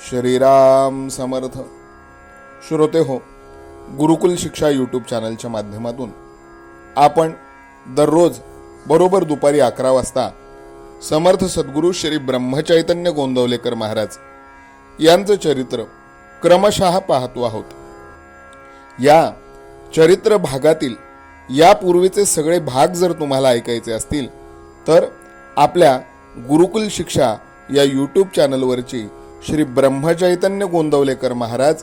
श्रीराम समर्थ. श्रोते हो गुरुकुल शिक्षा यूट्यूब चॅनलच्या माध्यमातून आपण दररोज बरोबर दुपारी अकरा वाजता समर्थ सद्गुरू श्री ब्रह्मचैतन्य गोंदवलेकर महाराज यांचं चरित्र क्रमशः पाहतो आहोत. या चरित्र भागातील यापूर्वीचे सगळे भाग जर तुम्हाला ऐकायचे असतील तर आपल्या गुरुकुल शिक्षा या यूट्यूब चॅनलवरची श्री ब्रह्मचैतन्य गोंदवलेकर महाराज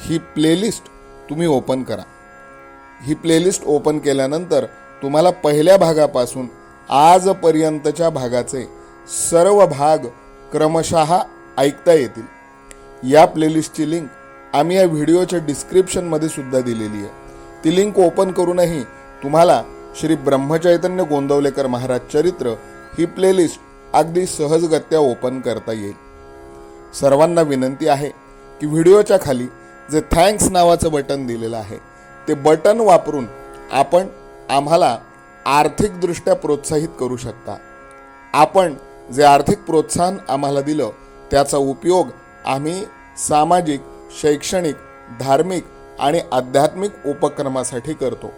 ही प्लेलिस्ट तुम्ही ओपन करा. ही प्लेलिस्ट ओपन केल्यानंतर तुम्हाला पहिल्या भागापासून आजपर्यंतच्या भागाचे सर्व भाग क्रमशः ऐकता येतील. या प्लेलिस्टची लिंक आम्ही या व्हिडिओच्या डिस्क्रिप्शनमध्ये सुद्धा दिलेली आहे. ती लिंक ओपन करूनही तुम्हाला श्री ब्रह्मचैतन्य गोंदवलेकर महाराज चरित्र ही प्लेलिस्ट अगदी सहजगत्या ओपन करता येईल. सर्वांना विनंती आहे की व्हिडिओच्या खाली जे थँक्स नावाचं बटन दिलेलं आहे ते बटन वापरून आपण आम्हाला आर्थिकदृष्ट्या प्रोत्साहित करू शकता. आपण जे आर्थिक प्रोत्साहन आम्हाला दिलं त्याचा उपयोग आम्ही सामाजिक शैक्षणिक धार्मिक आणि आध्यात्मिक उपक्रमासाठी करतो.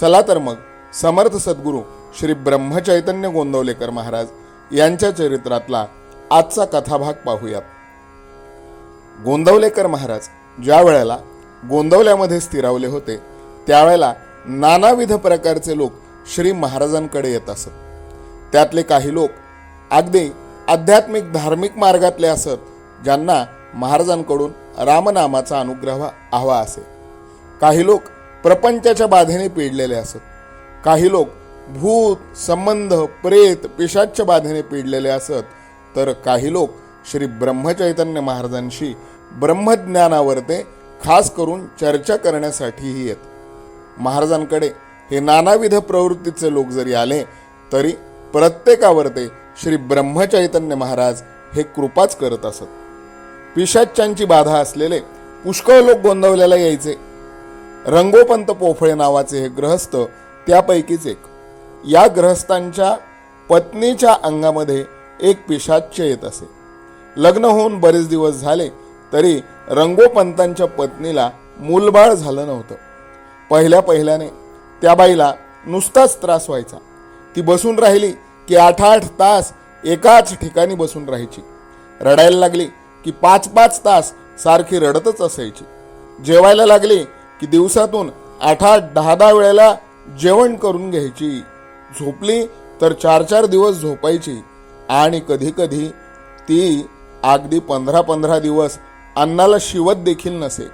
चला तर मग समर्थ सद्गुरू श्री ब्रह्मचैतन्य गोंदवलेकर महाराज यांच्या चरित्रातला आजचा कथाभाग पाहूयात. गोंदवलेकर महाराज ज्या वेळेला गोंदवल्यामध्ये स्थिरावले होते त्यावेळेला नानाविध प्रकारचे लोक श्री महाराजांकडे येत असत. त्यातले काही लोक अगदी आध्यात्मिक धार्मिक मार्गातले असत ज्यांना महाराजांकडून रामनामाचा अनुग्रह हवा असे. काही लोक प्रपंचाच्या बाधेने पिडलेले असत. काही लोक भूत संबंध प्रेत पिशाच्या बाधेने पिडलेले असत. तर काही लोक श्री ब्रह्मचैतन्य महाराजांशी ब्रह्मज्ञानावर ते खास करून चर्चा करण्यासाठीही येत. महाराजांकडे हे नानाविध प्रवृत्तीचे लोक जरी आले तरी प्रत्येकावर ते श्री ब्रह्मचैतन्य महाराज हे कृपाच करत असत. पिशाच्यांची बाधा असलेले पुष्कळ लोक गोंदवल्याला यायचे. रंगोपंत पोफळे नावाचे हे ग्रहस्थ त्यापैकीच एक. या ग्रहस्थांच्या पत्नीच्या अंगामध्ये एक पिशाच्य येत असे. लग्न होऊन बरेच दिवस झाले तरी रंगोपंतांच्या पत्नीला मूलबाळ झालं नव्हतं. पहिल्या पहिल्याने त्या बाईला नुसताच त्रास व्हायचा. ती बसून राहिली की आठ आठ तास एकाच ठिकाणी बसून राहायची. रडायला लागली की पाच पाच तास सारखी रडतच असायची. जेवायला लागली की दिवसातून आठ आठ दहा दहा वेळेला जेवण करून घ्यायची. झोपली तर चार चार दिवस झोपायची आणि कधी कधी ती अगदी पंधरा पंधरा दिवस अन्नाला शिवत देखील नसे.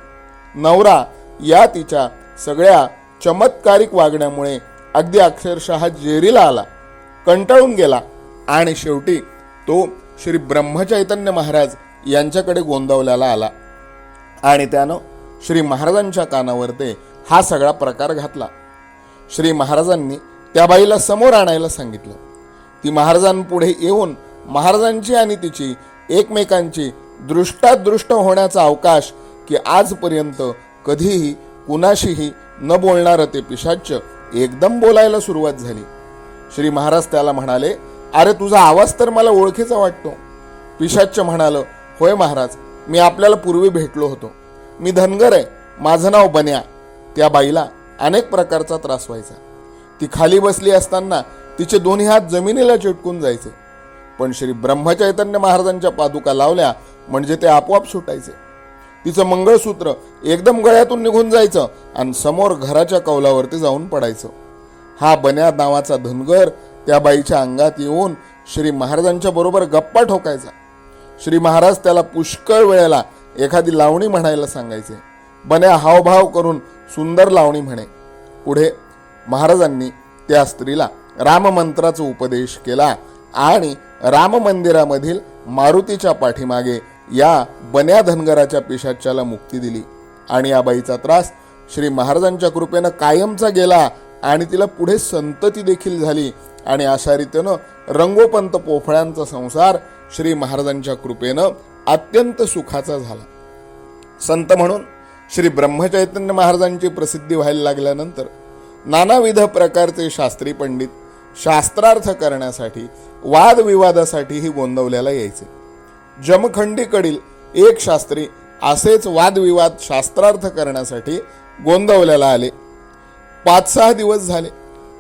नवरा या तिच्या सगळ्या चमत्कारिक वागण्यामुळे अगदी अक्षरशः जेरीला आला. कंटाळून गेला आणि शेवटी तो श्री ब्रह्मचैतन्य महाराज यांच्याकडे गोंदवल्याला आला. आणि त्यानं श्री महाराजांच्या कानावर ते हा सगळा प्रकार घातला. श्री महाराजांनी त्या बाईला समोर आणायला सांगितलं. ती महाराजांपुढे येऊन महाराजांची आणि तिची एकमेकांची दृष्टादृष्ट होण्याचा अवकाश की आजपर्यंत कधीही कुणाशीही न बोलणारं ते पिशाच्य एकदम बोलायला सुरुवात झाली. श्री महाराज त्याला म्हणाले अरे तुझा आवाज तर मला ओळखीचा वाटतो. पिशाच्य म्हणालं होय महाराज मी आपल्याला पूर्वी भेटलो होतो. मी धनगर आहे माझं नाव बन्या. त्या बाईला अनेक प्रकारचा त्रास व्हायचा. ती खाली बसली असताना तिचे दोन्ही हात जमिनीला चिटकून जायचे. पण श्री ब्रह्मचैतन्य महाराजांच्या पादुका लावल्या म्हणजे ते आपोआप सुटायचे. तिचं मंगळसूत्र एकदम गळ्यातून निघून जायचं आणि समोर घराच्या कौलावरती जाऊन पडायचं. हा बन्या नावाचा धनगर त्या बाईच्या अंगात येऊन श्री महाराजांच्या बरोबर गप्पा ठोकायचा. श्री महाराज त्याला पुष्कळ वेळेला एखादी लावणी म्हणायला सांगायचे. बन्या हावभाव करून सुंदर लावणी म्हणे. पुढे महाराजांनी त्या स्त्रीला राममंत्राचा उपदेश केला आणि राम मंदिरामधील मारुतीच्या पाठीमागे या बन्या धनगराच्या पिशाच्याला मुक्ती दिली. आणि या बाईचा त्रास श्री महाराजांच्या कृपेनं कायमचा गेला आणि तिला पुढे संतती देखील झाली. आणि अशा रीतीनं रंगोपंत पोफळ्यांचा संसार श्री महाराजांच्या कृपेनं अत्यंत सुखाचा झाला. संत म्हणून श्री ब्रह्मचैतन्य महाराजांची प्रसिद्धी व्हायला लागल्यानंतर नानाविध प्रकारचे शास्त्री पंडित शास्त्रार्थ करण्यासाठी वादविवादासाठीही गोंदवल्याला यायचे. जमखंडीकडील एक शास्त्री असेच वादविवाद शास्त्रार्थ करण्यासाठी गोंदवल्याला आले. पाच सहा दिवस झाले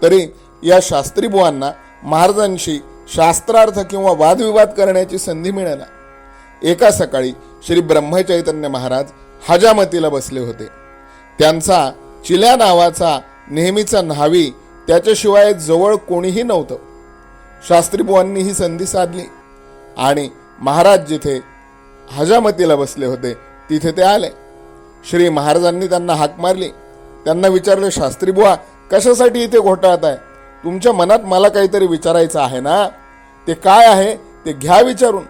तरी या शास्त्रीबुवांना महाराजांशी शास्त्रार्थ किंवा वादविवाद करण्याची संधी मिळाला. एका सकाळी श्री ब्रह्मचैतन्य महाराज हजामतीला बसले होते. त्यांचा चिल्या नावाचा नेहमीचा न्हावी त्याच्याशिवाय जवळ कोणीही नव्हतं. शास्त्रीबुवांनी ही संधी साधली आणि महाराज जिथे हजामतीला बसले होते तिथे ते आले. श्री महाराजांनी त्यांना हाक मारली. त्यांना विचारले शास्त्री बुवा कशासाठी इथे घोटाळत आहे? तुमच्या मनात मला काहीतरी विचारायचं आहे ना? ते काय आहे ते घ्या विचारून.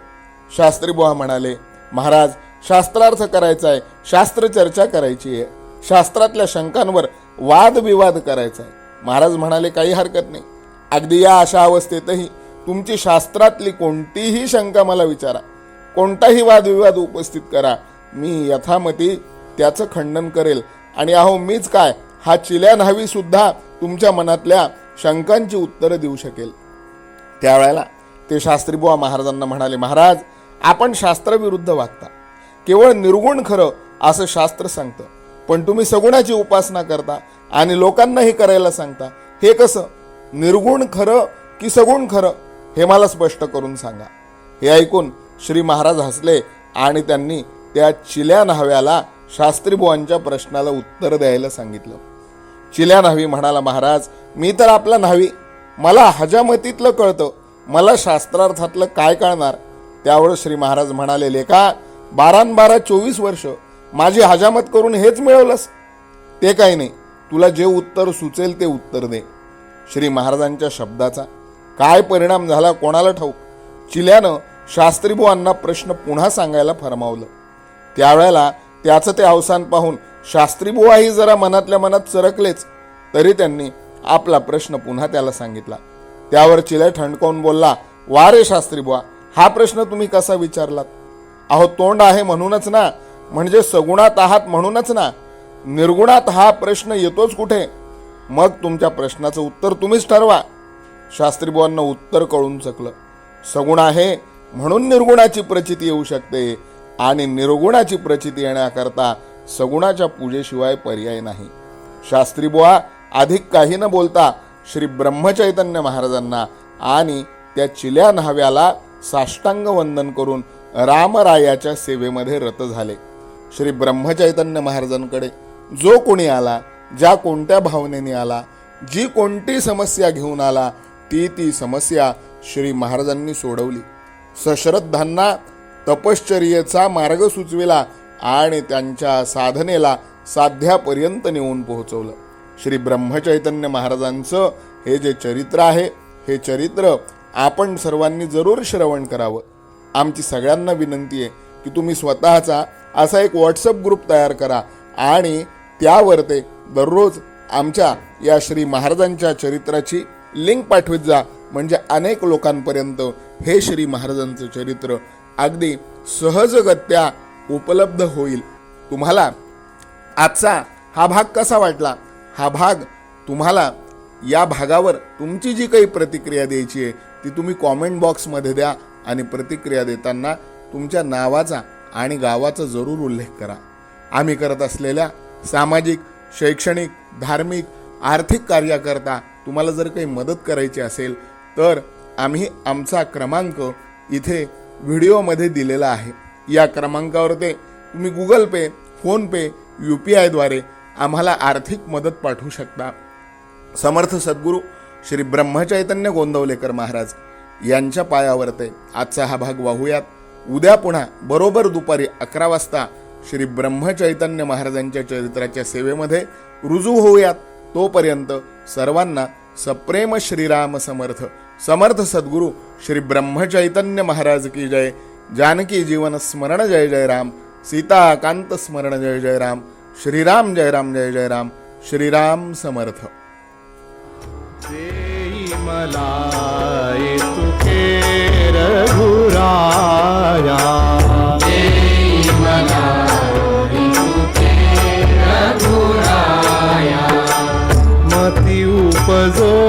शास्त्री बुवा म्हणाले महाराज शास्त्रार्थ करायचा आहे शास्त्र चर्चा करायची आहे. शास्त्रातल्या शंकांवर वादविवाद करायचा आहे. महाराज म्हणाले काही हरकत नाही. अगदी या अशा अवस्थेतही तुमची शास्त्रातली कोणतीही शंका मला विचारा. कोणताही वादविवाद उपस्थित करा. मी यथामती त्याचं खंडन करेल. आणि अहो मीच काय? हा चिल्या न्हावी सुद्धा तुमच्या मनातल्या शंकांची उत्तरं देऊ शकेल. त्यावेळेला ते शास्त्रीबुवा महाराजांना म्हणाले महाराज आपण शास्त्राविरुद्ध वागता. केवळ निर्गुण खरं असं शास्त्र सांगतं. पण तुम्ही सगुणाची उपासना करता. आणि लोकांनाही करायला सांगता. हे कसं? निर्गुण खरं की सगुण खरं? हे मला स्पष्ट करून सांगा. हे ऐकून श्री महाराज हसले आणि त्यांनी त्या चिल्या न्हाव्याला शास्त्रीबुवांच्या प्रश्नाला उत्तर द्यायला सांगितलं. चिल्या न्हावी म्हणाला महाराज मी तर आपला न्हावी. मला हजामतीतलं कळतं. मला शास्त्रार्थातलं काय कळणार? त्यावर श्री महाराज म्हणाले लेखा बारान बारा चोवीस वर्ष माझी हजामत करून हेच मिळवलंस. ते काही नाही. तुला जे उत्तर सुचेल ते उत्तर दे. श्री महाराजांच्या शब्दाचा काय परिणाम झाला कोणाला ठाऊक? चिल्यानं शास्त्रीबुवांना प्रश्न पुन्हा सांगायला फरमावलं. त्यावेळेला त्याचं ते अवसान पाहून शास्त्रीबुवाही जरा मनातल्या मनात सरकलेच. तरी त्यांनी आपला प्रश्न पुन्हा त्याला सांगितला. त्यावर चिल्या ठणकावून बोलला वा रे शास्त्रीबुवा हा प्रश्न तुम्ही कसा विचारलात? अहो तोंड आहे म्हणूनच ना म्हणजे सगुणात आहात म्हणूनच ना निर्गुणात हा प्रश्न येतोच कुठे? मग तुमच्या प्रश्नाचं उत्तर तुम्हीच ठरवा. शास्त्रीबुवांना उत्तर कळून चकलं. सगुण आहे म्हणून निर्गुणाची प्रचिती येऊ शकते आणि निर्गुणाची प्रचिती येण्याकरता सगुणाच्या पूजेशिवाय पर्याय नाही. शास्त्रीबुवा अधिक काही न बोलता श्री ब्रह्मचैतन्य महाराजांना आणि त्या चिल्या न्हाव्याला साष्टांग वंदन करून रामरायाच्या सेवेमध्ये रत झाले. श्री ब्रह्मचैतन्य महाराजांकडे जो कोणी आला ज्या कोणत्या भावनेने आला जी कोणती समस्या घेऊन आला ती ती समस्या श्री महाराजांनी सोडवली. सश्रद्धांना तपश्चर्येचा मार्ग सुचविला आणि त्यांच्या साधनेला साध्यापर्यंत नेऊन पोहोचवलं. श्री ब्रह्मचैतन्य महाराजांचं हे जे चरित्र आहे हे चरित्र आपण सर्वांनी जरूर श्रवण करावं. आमची सगळ्यांना विनंती आहे की तुम्ही स्वतःचा असा एक व्हॉट्सअप ग्रुप तयार करा आणि त्यावर ते दररोज आमच्या या श्री महाराजांच्या चरित्राची लिंक पाठवित जा. म्हणजे अनेक लोकांपर्यंत हे श्री महाराजांचं चरित्र अगदी सहजगत्या उपलब्ध होईल. तुम्हाला आजचा हा भाग कसा वाटला? हा भाग तुम्हाला या भागावर तुमची जी काही प्रतिक्रिया द्यायची आहे ती तुम्ही कॉमेंट बॉक्समध्ये द्या आणि प्रतिक्रिया देताना तुमच्या नावाचा आणि गावाचा जरूर उल्लेख करा. आम्ही करत असलेल्या सामाजिक शैक्षणिक धार्मिक आर्थिक कार्याकरता तुम्हाला जर काही मदत करायची असेल तर आम्ही आमचा क्रमांक इथे व्हिडिओमध्ये दिलेला आहे. या क्रमांकावर ते तुम्ही Google Pay PhonePe U P आयद्वारे आम्हाला आर्थिक मदत पाठवू शकता. समर्थ सद्गुरू श्री ब्रह्मचैतन्य गोंदवलेकर महाराज यांच्या पायावर ते आजचा हा भाग वाहूयात. उद्या पुन्हा बरोबर दुपारी अकरा वाजता श्री ब्रह्मचैतन्य महाराजांच्या चरित्राच्या सेवेमध्ये रुजू होऊयात तोपर्यंत सर्वांना सप्रेम श्रीराम समर्थ. समर्थ सद्गुरू श्री ब्रह्मचैतन्य महाराज की जय. जानकी जीवन स्मरण जय जय राम. सीताकांत स्मरण जय जय राम. श्रीराम जय राम जय जय राम. श्रीराम समर्थ. देई मला